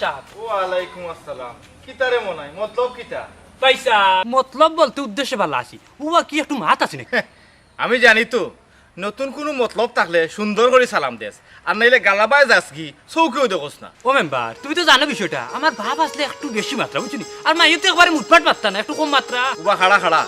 Chairman সাহেব। ওয়ালাইকুম আসসালাম। কিতারে মনাই? মতলব কিতা পয়সা মতলব বলতে উদ্দেশ্য ভালো আছি। উবা কি একটু মাত আছে নাকি? আমি জানি তো। নতুন কোনো মতলব থাকলে সুন্দর করে সালাম দেস। আর নাইলে গালাবায় যাস কি চৌকেও দেখোস না। ও মেম্বার তুমি তো জানো বিষয়টা। আমার ভাব আসলে একটু বেশি মাত্রা বুঝছি আর মাইও তো একবারে মুটপাট মাত্রা না একটু কম মাত্রা। উবা খাড়া খাড়া।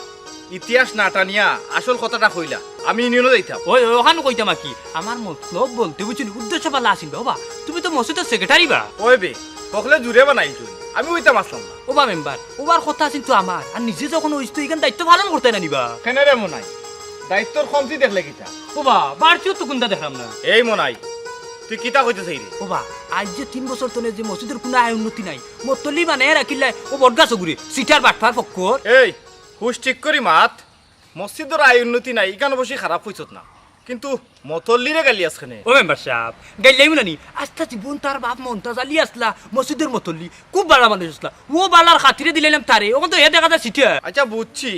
ইতিহাস না টানিয়া আসল কথাটা কইলা। আমি ইউনিয়নে যাইতাম। ওই ওখানে কইতাম কি। আমার মতলব বলতে বুঝছি উদ্দেশ্য ভালো আসিল বাবা। তুমি তো মসজিদের সেক্রেটারি বা। ওই বে সকলে জুড়ে বানাই তুই আমি ওইতাম আসলাম না। ওবা মেম্বার ওবার কথা আছে তো আমার আর নিজে যখন হইতো এখান দায়িত্ব পালন করতে না নিবা কেন রে মনাই? দায়িত্বর কমতি দেখলে কিতা? ওবা বাড়ছিও তো কোনটা দেখলাম না? এই মনাই তুই কিতা কইতে চাই রে ওবা আজ যে তিন বছর তনে যে মসজিদের কোনো আয় উন্নতি নাই মতলি মানে রাখিলে ও বটগা চগুরি সিটার বাটফার পক্ষর এই হুশ ঠিক করি মাত। মসজিদর আয় উন্নতি নাই ইকান বসে খারাপ হইছত না। কিন্তু মতল্লিরে গালি আসখানে। ও মেম্বার সাহেব গাইলাই নানি আস্তা জীবন তার বাপ মনটা জ্বালি আসলা মসজিদের মতলি খুব বালা মানুষ আসলা। ও বালার খাতিরে দিলাম তারে ওখান তো এ দেখা যায় সিটিয়া আচ্ছা বুঝছি।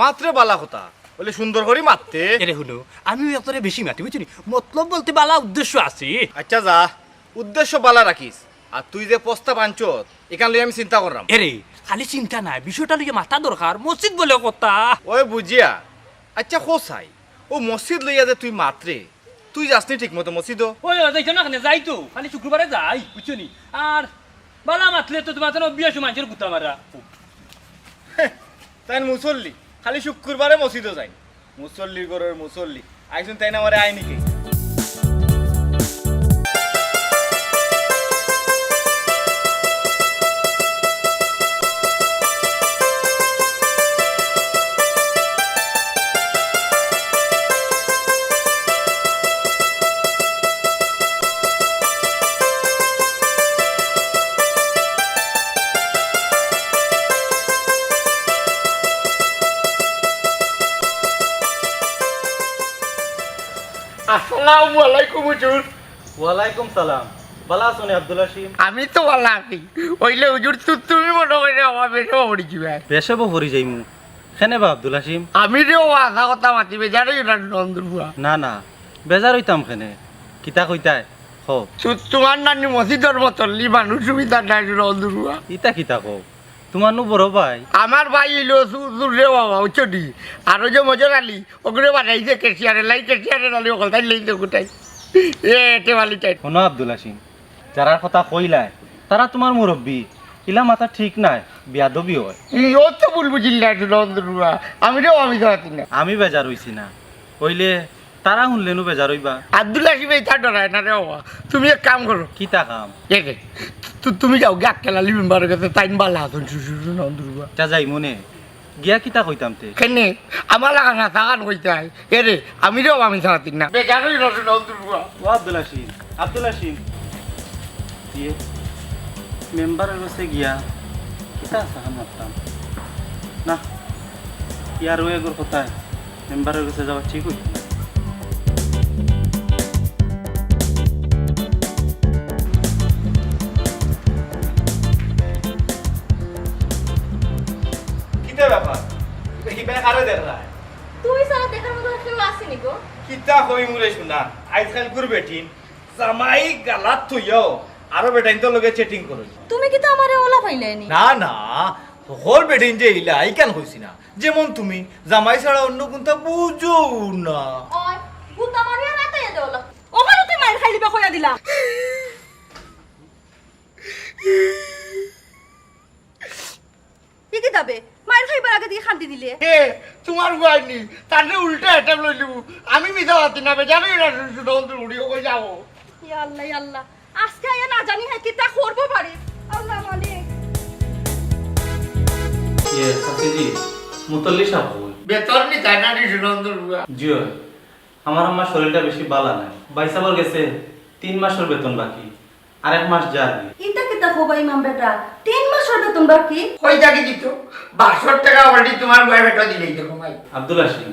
মাত্রে বালা কথা। বলে সুন্দর করে মারতে। এরে হলো আমিও একবারে বেশি মাটি বুঝছি মতলব বলতে বালা উদ্দেশ্য আছে। আচ্ছা যা। উদ্দেশ্য বালা রাখিস। আর তুই যে প্রস্তাব আনছত এখান লই আমি চিন্তা করলাম। এরে খালি চিন্তা নাই বিষয়টা লিগে মাথা দরকার মসজিদ বলে কথা। ওই বুঝিয়া। আচ্ছা কোসাই ও মসজিদ লইয়া যে তুই মাত্রে তুই যাসনি ঠিক মতো মসজিদ? ওই দেখো না খানে যাই তো খালি শুক্রবারে যাই বুঝছ নি? আর বালা মাতলে তো তোমার তো বিয়াশু মানুষের গুতা মারা। তাই মুসল্লি খালি শুক্রবারে মসজিদও যাই। মুসল্লির গরের মুসল্লি আইসুন তাই না আমার আইনি কে? হুজুর। ওয়ালাইকুম সালাম। বালা আছো আব্দুল হাসিম আমি তো ভালো আছি। ওইলে হুজুর তু তুমি মনে করে আমার বেশি পড়েছি ভাই বেশে বহরি যাইমু কেনে বা আব্দুল হাসিম আমি যে ও আশা কথা মাতিবে জানো না নন্দুরপুয়া না না। বেজার হইতাম কেনে? কিতা কইতাই? হ। তোমার নানি মসজিদর মতন মানুষ সুবিধা নাই নন্দুরপুয়া ইতা কিতা কও? তোমার নু বড় ভাই। আমার ভাই ইলো সুরে বাবা আর যে মজর আলী ওগুলো বানাইছে কেশিয়ারে লাই কেশিয়ারে আলী ওখান তাই লইতে গোটাই এটে বালি টাইট শোনো আব্দুল হাসিম যারার কথা কইলাই তারা তোমার মুরব্বী। ইলা মাথা ঠিক নাই বিয়াদবি হয়। ও তো ভুল বুঝিল না আমি রেও আমি খাওয়াতি না। আমি বেজার হইছি না। কইলে তারা শুনলেনু বেজার হইবা। আব্দুল হাসিম এই তা ডরায় না রে বাবা। তুমি এক কাম করো। কিতা কাম? কে কে তুমি যাও গাক খেলা লিবিন বারের কাছে টাইম বালা হাতন শুশু নন্দুরবা যা যাই মনে। গিয়া কিতা কইতাম তে? কেনে? আমার লাগা না থাকান কইতাই। এরে আমি রে আমি রেও আমি থাকাতি না বেজারই রসু নন্দুরবা ও আব্দুল হাসিম আব্দুল হাসিম দিয়ে মেম্বারের কাছে গিয়া কিতা সাহান মারতাম না ইয়ার ওই এগোর কোথায় মেম্বারের কাছে যাওয়া ঠিক হইতো না কিতা কই মুরে শুনা আজকাল গুর বেটিন জামাই গালাত থইও আরও বেটাইন তো লগে চেটিং করই তুমি কি তো আমারে ওলা পাইলেনি না না হল বেটিন যে ইলা আই কেন হইছি না? যেমন তুমি জামাই ছাড়া অন্য কোনটা বুঝো না। ওই ভূত আমারে রাতে ওখানে তুই মাইর খাইলি বা কইয়া দিলা। কি কি দাবে খান্তি দিলে? এ তোমার গুয়াইনি তাহলে উল্টা এটা লই লিবু আমি মিথা পাতি না উড়িও কই ইয়া আল্লাহ ইয়া আল্লাহ। আজকে আয়া না জানি হ্যাঁ কিতা করব পারি। আল্লাহ মালিক। ইয়ে সাথীজি মুতল্লি সাহেব বেতন নি তাই না রসু নন্দুর গুয়া জিও আমার আমার শরীরটা বেশি বালা নাই। বাইসাবার গেছে তিন মাসের বেতন বাকি আরেক মাস যাবি। ইটা কিতা বেটা? তিন মাসের বেতন বাকি কই টাকি দিত। বারশো টাকা অলরেডি তোমার গুয়া বেটা দিলেই তো কমাই আব্দুল হাসিম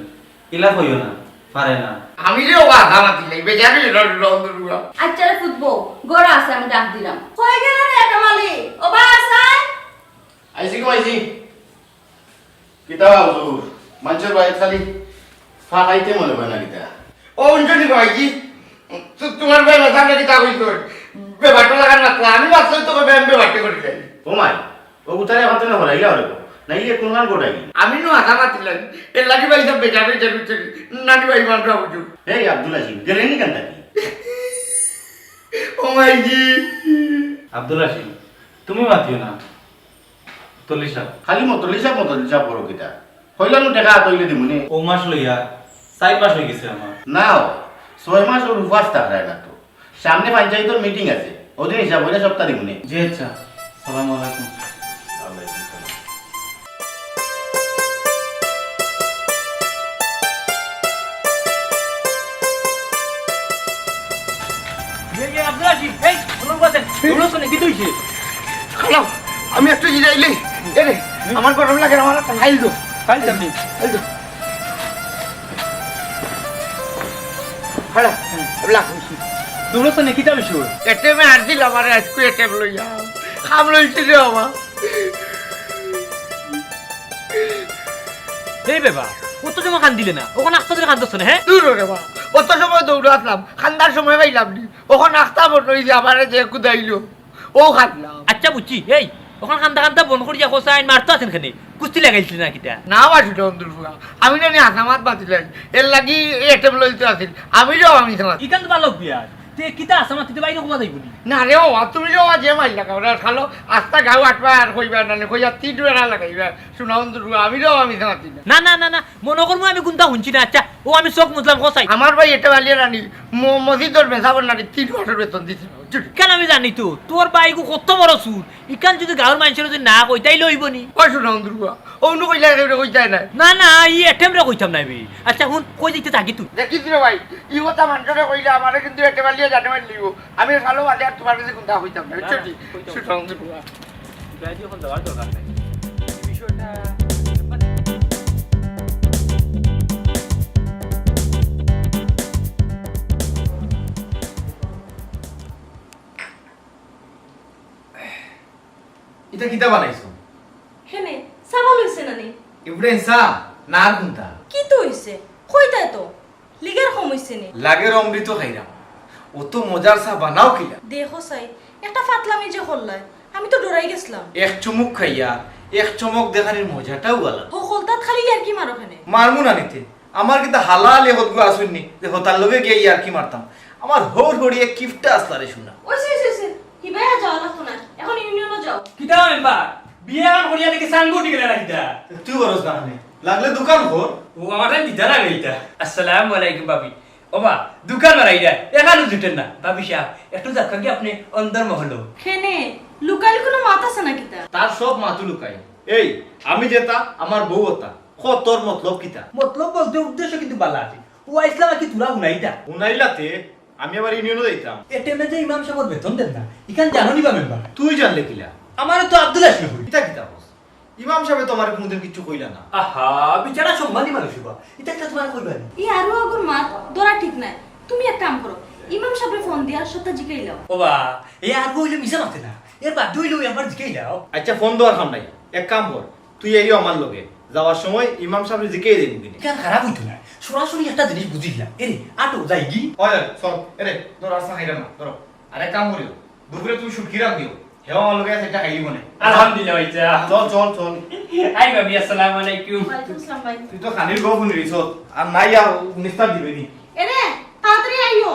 ইলা হইও না পারে না। আমি রে ও আধা মাতিলে বেজারই রসু নন্দুর আচ্ছা রে ফুটবো গড়া আছে আমি ডাক দিলাম। কই গেল রে এটা মালি? ও বা আসাই। আইসি কো আইসি। কিতা হুজুর? মানুষের বাইরে খালি ফাঁকাইতে মনে হয় না কিতা? ও অঞ্জলি ভাইজি তোমার ভাই সামনে কি তা হইতো বেবারটা লাগার মাত্রা আমি ভাবছিলাম তোকে ব্যায়াম বেবারটা করে যাই ও মাই উতারে এখন না হরাইলা নাইলে গোটাই? আমি নো আশা মাতিলাম এর লাগি ভাই সব বেচা বেচা নানি ভাই এই আব্দুল আসিম গেলেনি কেন থাকি ও মাই জি। আব্দুল তুমি মাতিও না। তলিশা খালি মতলিসা মতলিসা করো কিতা হইলানো টেকা তৈলে দিমুনি ও মাস লইয়া চাই পাস হয়ে গেছে আমার। নাও ছয় মাস ওর উপাস থাকায় না তো। সামনে পঞ্চায়েতের মিটিং আছে। ওদিন হিসাব হইলে সপ্তাহ দিমুনি জি আচ্ছা সালাম আলাইকুম। শুনুন, শুনুন, কি তুইছে? খালাও আমি একটু জিরাইলি এরে আমার গরম লাগে আমার একটা ফাইল দো। খাইছে আপনি? ফাইল দো। হালা লাখ শুনুন, শুনুন, কিতা বিষয়? এটেমে আর দিল আমার আজকে এটেম লইয়া। খাম লইছি রে বাবা। এই বেবা, ও তো জমা দিলে না, ওখানে আস্তে ধরে না, হ্যাঁ? দূর রে বাবা। অত সময় খান্দার সময় পাইলাম নি। ওখানে আস্তা যে আমার যে কুদাইলো। ও খাটলাম আচ্ছা বুঝছি, এই, ওখানে খান্দা খান্দা বন করিয়া খোসাইন মারতো আছেন খানে, কুস্তি লাগাইছিল না কিতা? না বাসি ফুয়া আমি জানি আসামাত এর লাগি এটেম লইতে আসিল আমি যাও আমি তোমার ইকান তো ভালো বিয়ার, তে কিতা আমার, তিতে বাইরে কমা যাইব নি? না রে ও তুমি যাও যে মাইল লাগাও রে খালো। আস্তা গাও আটবা আর কইবা না কইয়া বেড়া লাগাইবা। শোনা অন্দুর ফুয়া আমি যাও আমি না না না না মনে করব আমি গুন্তা শুনছি না। আচ্ছা ও আমি চোখ মুসলাম খোসাই আমার ভাই এটা বালিয়ে রানি মসজিদর মেসাবর নানি তিন মাসের বেতন চুটি কেন আমি জানি তো? তোর বাইকু কত বড় সুর ইকান যদি গাঁর মানুষের যদি না কই তাই লইব নি। ওই শোনা অন্দুর ফুয়া অন্য কইলা কইতাই নাই। না না ই এটেম রে কইতাম নাই বে। আচ্ছা হুন কই দিতে থাকি তুই দেখিস রে ভাই ই কথা মানুষরে কইলে আমারে কিন্তু এটা বালিয়ে জানে মার লিব আমি ভালো বাজে আর তোমার কাছে কোনটা হইতাম না শোনা অন্দুর ফুয়া এটা কিতা বানাইছো? হেনে চাবা লইছে নানি ইব্রাহিম সা না আর কোনটা? কি তো হইছে কইতাই তো। লিগের কম হইছে নি? লাগের অমৃত খাইরাম ও তো মজার চা বানাও কিলা? দেখো চাই একটা ফাতলামি যে করলাই আমি তো ডরাই গেছিলাম। এক চুমুক খাইয়া এক চমক দেখানির মজাটাও আলাদা। হকলতাত খালি আর কি মারো খানে মারমু না নিতে। আমার কিন্তু হালাল এ হতগু আসুননি যে হতার লগে গিয়ে ইয়ার কি মারতাম আমার হোর হড়িয়ে কিফটা আসলারে শুনা ওইছে ওইছে ওইছে হিবাই যাও লাগতো না এখন ইউনিয়নও যাও। কিতা মেম্বার বিয়ে আর করিয়া দেখি সাঙ্গ উঠি গেলে রাখিতা তুই করস না? হানে। লাগলে দোকান ঘর ও আমার দিতে লাগে এটা আসসালামু আলাইকুম বাবি। ওবা দোকান মারাই দা এখানে জুটেন না। বাবি সাহেব একটু দেখা কি আপনি অন্দর মহল হেনে লুকালি কোনো মাত আছে না কিতা? তার সব মাথু লুকাই। এই আমি যেতা আমার বউ ওতা খ তোর মতলব কিতা? মতলব বলতে উদ্দেশ্য কিন্তু বালা আছে। ও ইসলাম কি তুলা হুনাইতা উনাইলাতে আমি আবার ইউনিয়নে যাইতাম। এটেমে যে ইমাম সাহেব বেতন দেন না ইখান জানো নিবা মেম্বার তুই জানলে কিলা? আমার তো আব্দুল আসলে হই কিতা কিতা বস ইমাম সাহেব তোমার কোনদিন কিছু কইলা না। আহা বিচারা সম্মানী মানুষ হইবা। এটা একটা তোমার কইবা নি? ই আরও আগর মাত ধরা ঠিক নাই। তুমি এক কাম করো ইমাম সাহেবের ফোন দিয়া সত্তা জিকাই লাও। ওবা এ আর কইলে মিশা মাতে না। এর বাদ হইল আমার জিকেই দাও আচ্ছা ফোন দেওয়ার খাম নাই। এক কাম কর তুই এই আমার লগে। যাওয়ার সময় ইমাম সাহেব জিকাই দেবি কিনে ইখান খারাপ হইতো না? সরাসরি একটা জিনিস বুঝিলাম এরে আটো যাই গি হয় চল এরে তোর আসা হাইরা না ধরো। আরে কাম করিও দুপুরে তুমি শুটকি রাখ দিও হেওয়া আমার লগে আছে এটা খাইলি মনে। আলহামদুলিল্লাহ হইছে চল চল চল। আই ভাবি আসসালামু আলাইকুম। ওয়ালাইকুম আসসালাম ভাই। তুই তো খানির গো শুনি রিস আর নাই আর নিস্তার দিবে নি। এরে তাড়াতাড়ি আইও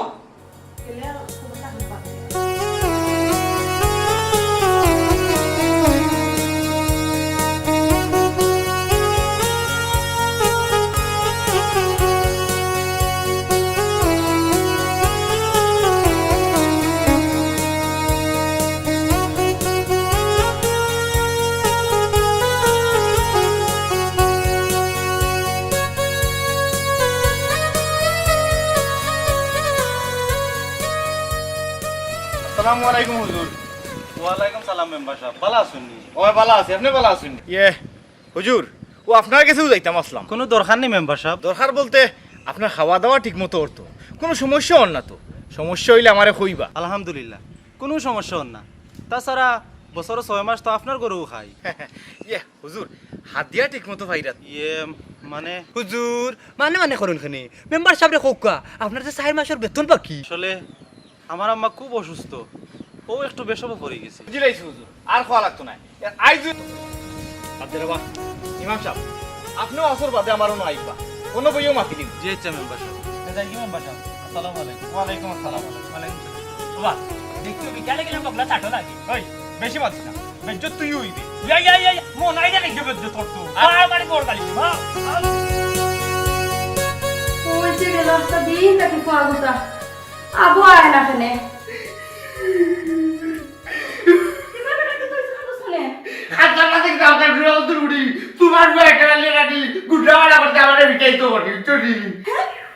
আলাইকুম হুজুর। ওয়ালাইকুম সালাম মেম্বার সাহেব। ভালো আছেন নি? ও ভালো আছে আপনি ভালো আছেন? ইয়ে হুজুর ও আপনার কাছেও যাইতাম আসলাম। কোনো দরকার নেই মেম্বার সাহেব। দরকার বলতে আপনার খাওয়া দাওয়া ঠিক মতো হতো। কোনো সমস্যা হন না তো। সমস্যা হইলে আমারে কইবা। আলহামদুলিল্লাহ। কোনো সমস্যা হন না। তাছাড়া বছর ছয় মাস তো আপনার গরু খাই ইয়ে হুজুর হাত দিয়া ঠিক মতো ভাইরাত ইয়ে মানে? হুজুর মানে মানে করুন খানি মেম্বার সাহেব রে কোকা আপনার যে চার মাসের বেতন বাকি। আসলে আমার আম্মা খুব অসুস্থ। ও একটু বেশব পড়ে গেছে। বুঝিলাইছি হুজুর আর খাওয়া লাগতো না। আইজ আব্দুল বাবা ইমাম সাহেব আপনিও আসর বাদে আমার অন্য আইবা কোনো বইও মাতি দিন জি আচ্ছা মেম্বার সাহেব যাই কি মেম্বার সাহেব আসসালামু আলাইকুম। ওয়ালাইকুম আসসালাম। ওয়ালাইকুম সালাম। বাবা দেখছ বিকালে গেলাম বগলা চাটো লাগে। ওই বেশি মাতিস না। বেজ্জত তুই হইবি। ইয়া ইয়া ইয়া মন আইডা দেখছ বেদ্য তোর তো। আর মানে বড় গালি। মা ওই যে গেল একটা দিন তাকে পাওয়া আবু আয় না কেনে। থেকে দাওটা ঘুরে অন্তর তোমার একটা বেলে রানি গুড্রা করতে আমার বিটাই তো করি চুরি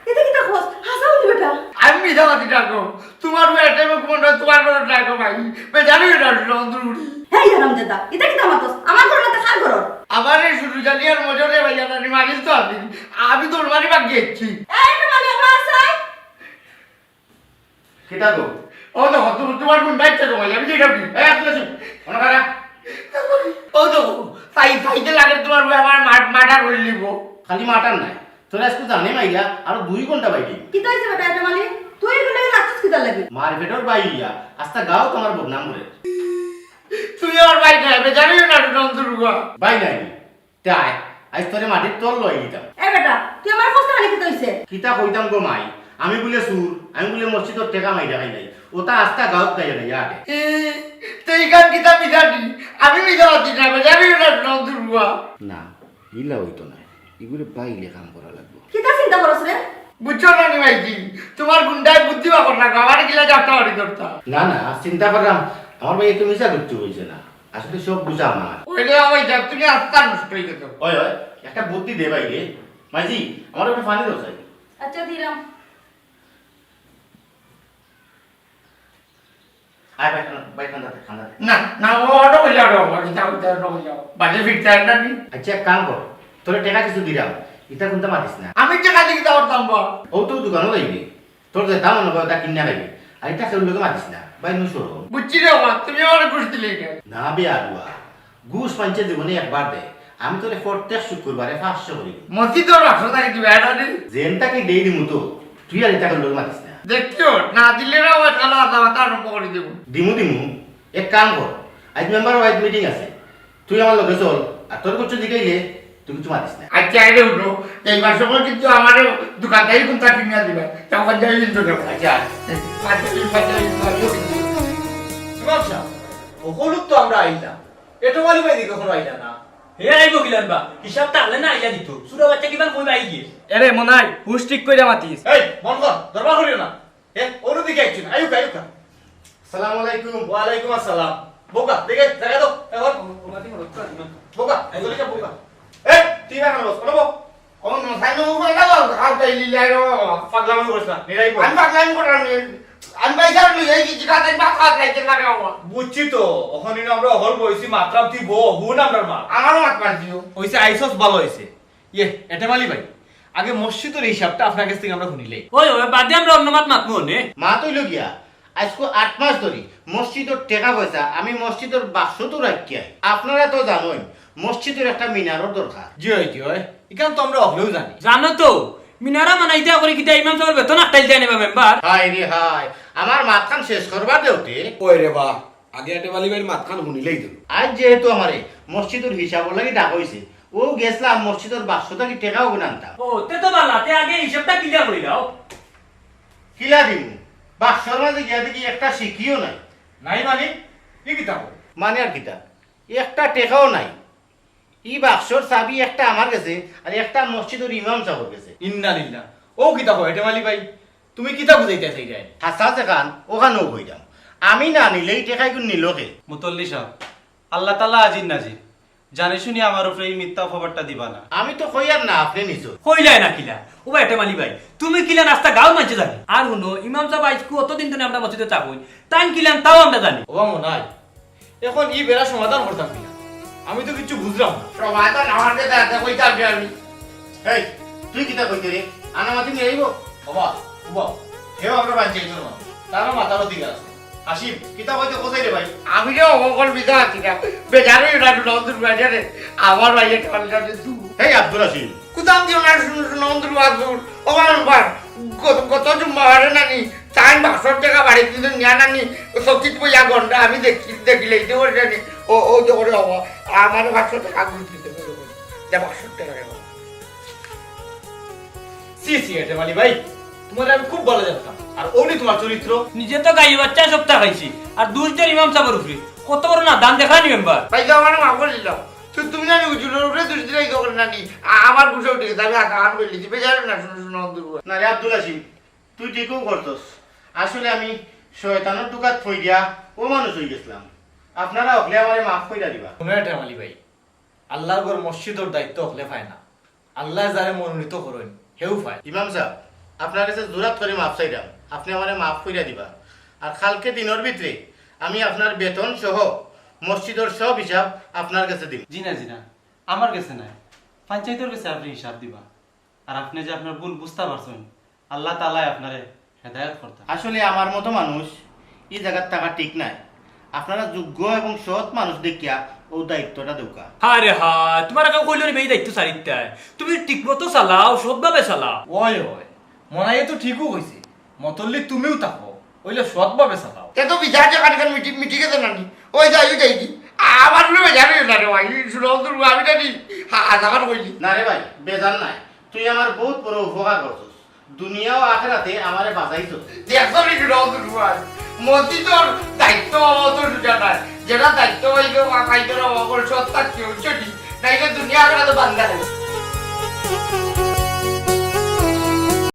এটা কি দেখো? হাসা উঠি বেটা আমি মিঠাবাতি ডাকো তোমার একটা মুখ মন্ডল তোমার বড় ডাকো ভাই। বেজারি না অন্তর উড়ি হেই হারাম দাদা এটা কি দামাতস আমার ঘর না কার ঘর আমার এই শুরু জানি আর মজরে ভাইয়া রানি মারিস তো আমি। আমি তোর মারি বাগ গেছি এই তো মানে আমার আসাই কিতা গো? ও তো তুমি তোমার কোন দায়িত্ব কমাই আমি যেটা এই আব্দুল আসিফ অনকারা ও তো সাই সাইতে লাগে তোমার আমার মার্ডার করে নিব। খালি মাটার নাই। তোরা আজকে জানে মাইয়া আর দুই ঘণ্টা বাইরে। কি তাইছে বেটা এটা মানে তুই গুলো লাগছিস কি তার লাগি? মার ভেটর বাইয়া আস্তা গাও তোমার বদনাম করে। তুই আমার ভাই খাই বেজারি না অন্তর উড়া বাই নাই। তাই আজ তোরে মাটির তল লই দিতাম এই বেটা তুই আমার কষ্ট হানি কি তাইছে কিতা কইতাম গো মাই? আমি বলে সুর আমি বলে মসজিদর টেকা মাই খাই নাই। ওটা আস্তা গাঁত গাইয়া নাই আগে। তুই গান কিতা মিঠাটি আমি মিঠাবাতি না বেজারি না অন্তর উড়া না ইলা হইতো না। এগুলো বাইলে কাম করা লাগবে। কি তা চিন্তা করছ রে? বুঝছ না নি ভাইজি? তোমার গুন্ডায় বুদ্ধি বাপর না আমার গিলা যাত্রা বাড়ি করতা। না না চিন্তা করলাম আমার ভাই তুমি মিশা করতে হয়েছে না। আসলে সব বুঝা আমার। ওইলে আমার যাব তুমি আস্তা নষ্ট হয়ে গেছো। ওই ওই একটা বুদ্ধি দে ভাই রে মাঝি আমার একটা ফানি দাও চাই আচ্ছা দিলাম। আয় ভাই খানা ভাই খানা দে খানা দে না না ও অটো কইলা অটো আমার যাও যাও অটো যাও। বাজে ফিরতে না নি। আচ্ছা এক কাম কর তোরে টেকা কিছু দিলাম ইটা কোনটা মাতিস না। আমি দাম ও তো তোর যে দাম অনুভব তা কিনা খাইবে আর এটা কেউ লোকে মাতিস না ভাই নুসর বুঝছি রে বাবা তুমি আমার ঘুষ দিলে কেন? না বে আগুয়া ঘুষ পাঞ্চে জীবনে একবার দে আমি তোরে প্রত্যেক শুক্রবারে পাঁচশো করি দিবে। এটা নি জেনটাকে দেই দিমু তো তুই আর এটাকে লোক মাতিস না। দেখিও না দিলে না আমার চালা দাওয়া তার আরম্ভ করে দেবো। দিমু দিমু। এক কাম কর আজ মেম্বার ওয়াইজ মিটিং আছে। তুই আমার লগে চল আর তোর কিছু দিকাইলে তুই কিছু মাতিস না। আচ্ছা আইলে উঠো। এইবার সময় কিন্তু আমার দোকানদারি কোনটা কিনে দিবে। তখন যাই কিন্তু দেবো। আচ্ছা। হলুদ তো আমরা আইলাম। এটা বলি ভাই কখনো আইলা না। হে আইবো কিলান বা হিসাব তাহলে না আইয়া দিত। সুরা বাচ্চা কিবার কই আই গিয়ে এরে মনাই হুশ ঠিক করে মাতিস। এই মন কর দরবার করিও না। এ ওর দিকে আইছি না। আয়ুকা আয়ুকা সালাম আলাইকুম। ওয়ালাইকুম আসসালাম। বোকা দেখে দেখা দাও এখন। বোকা এগুলি কা বোকা। এ তুই না বস বলো কোন মশাই নো উপরে দাও খাও তাই লিলাই রো পাগলামি করিস না নিরাই বল আমি পাগলামি করে আমি পয়সা লই কি জিকা তাই মাথা খাইতে লাগাও বুঝছি তো ওখানে না আমরা হল বইছি মাত্রাম তুই বো হুন আমরা মা। আমারও মাত পারছিও হইছে আইসস ভালো হইছে। ইয়ে এটা মালি ভাই আগে মসজিদের হিসাবটা আপনার কাছ থেকে আমরা শুনিলে ওই ওই বাদে আমরা অন্য মাত মাতমু নে। মা তৈল গিয়া আজকে আট মাস ধরি মসজিদের টাকা পয়সা আমি মসজিদের বাক্স তো রাখি আপনারা তো জানোই মসজিদের একটা মিনারও দরকার। জি হয় জি হয়। এখান তো আমরা অহলেও জানি। জানো তো মিনারা মানাইতে করে কিতা ইমাম সাহেব বেতন আটাইল দেয় নেবা মেম্বার। হাই রে হাই আমার মাথান শেষ করবার দেওতে ওই রে বা আগে একটা বালি বাড়ির মাতখান শুনিলেই তো। আজ যেহেতু আমারে মসজিদের হিসাব লাগি ডাক হয়েছে ও গেছিলাম মসজিদের বাক্সটা কি টেকাও গুনান্তাম ও তে তো বালা তে আগে হিসাবটা ক্লিয়ার করে দাও। কিলা দিন বাক্সর মাঝে গিয়া দেখি একটা শিখিও নাই। নাই মানে? কি কিতাব? মানে আর কিতা একটা টেকাও নাই। ই বাক্সর চাবি একটা আমার কাছে আর একটা মসজিদের ইমাম সাহর কাছে। ইন্না লিল্লাহ। ও কিতাব এটা মালি ভাই তুমি কিতাব বুঝাইতে চাই যায়? হাসা সেখান ওখানেও বইলাম আমি না নিলেই টেকাই কোন নিলকে। মুতল্লি সাহেব আল্লাহ তালা আজির নাজির। জানি শুনি আমার উপরে এই মিথ্যা খবরটা দিবা না। আমি তো কইয়ার না আপনি নিছো। কইলাই না কিলা? ও ভাই এটা মালি ভাই তুমি কিলা নাস্তা গাও মানছে জানি? আর শুনো ইমাম সাহেব আজকে অতদিন ধরে আমরা মসজিদে চাপই তাই কিলাম তাও আমরা জানি। ও মনে হয় এখন ই বেড়া সমাধান করতাম কিনা আমি তো কিছু বুঝলাম না। সবাই তো আমার কাছে কইতা আমি? এই তুই কিতা কইতে রে? আনামাতি নিয়ে আইব? বাবা বাবা হেও আমরা বাঁচিয়ে গেল না তারও মাথার দিকে আছে। হাসিম কিতাব হয়তো কোথায় রে ভাই। আমি যে অবকল বিজা আছি না বেজারে নন্দুর বাজারে আমার ভাই একটা পাল্টা দু এই আব্দুল আসিম কুদাম দিও না নন্দুর বাজুর ওমান বার নানি বাসর টাকা বাড়ি কিন্তু নিয়া নানি সচিত বইয়া গন্ডা আমি দেখি দেখিলে এই দেবো জানি ও ও আমার বাসর টাকা ঘুরতে দেবে বাসর টাকা সি সি এটা মালি ভাই। তোমার আমি খুব ভালো জানতাম। আর ওনি তোমার চরিত্র। নিজে তো গাই বাচ্চা সপ্তাহ খাইছি। আর দুই ইমাম সাহেবের উপরে। কত বড় না দান দেখানি মেম্বার ভাই তো আমার মা করে দিলাম। তুই তুমি জানি উজুলের উপরে দুই দিন এই দোকান নানি আমার গুছে উঠে আমি আকান করে লিখি বেজার না শুনো শুনো অন্তর না রে আব্দুল আসিম তুই ঠিকও করতস। আসলে আমি শয়তানের দোকাত থই দিয়া ও মানুষ হয়ে গেছিলাম। আপনারা হলে আমারে মাফ কইরা দিবা। কোনো এটা মালি ভাই আল্লাহর ঘর মসজিদর দায়িত্ব হলে পায় না। আল্লাহ যারে মনোনীত করেন হেউ পায়। ইমাম সাহেব আপনার কাছে জোরাত করে মাফ চাইলাম আপনি আমারে মাফ কইরা দিবা। আর কালকে দিনের ভিতরে আমি আপনার বেতন সহ মসজিদের সব হিসাব আপনার কাছে দিব। জি না জি না। আমার কাছে নাই। পঞ্চায়েতের কাছে আপনি হিসাব দিবা। আর আপনি যে আপনার ভুল বুঝতে পারছেন আল্লাহ তালাই আপনারে হেদায়ত করতে আসলে আমার মতো মানুষ এই জায়গার টাকা ঠিক নাই। আপনারা যোগ্য এবং সৎ মানুষ দেখিয়া ও দায়িত্বটা দৌকা আরে হা তোমার কেউ কইল এই দায়িত্ব সারিতায় তুমি ঠিকমতো চালাও সৎভাবে চালাও। ওই ওই মনাই তো ঠিকও কইছে। মতল্লি তুমিও থাকো ওইলে সৎভাবে চালাও। এ তো বিচার যে কানকান মিটি মিটি গেছে নানি। ওই যাই ওই যাই কি আমার লোক জানি না রে ভাই শুনো অন্তর আমি জানি হাজার কইলি না রে ভাই বেজান নাই। তুই আমার বহুত বড় উপকার করছিস দুনিয়া ও আখেরাতে আমারে বাঁচাইছ দেখছ নি শুনো অন্তর ভাই মসজিদর দায়িত্ব অত জানা যেটা দায়িত্ব হইবে পাইতে অবকর সত্তা কেউ চটি নাইলে দুনিয়া করে তো বান্ধা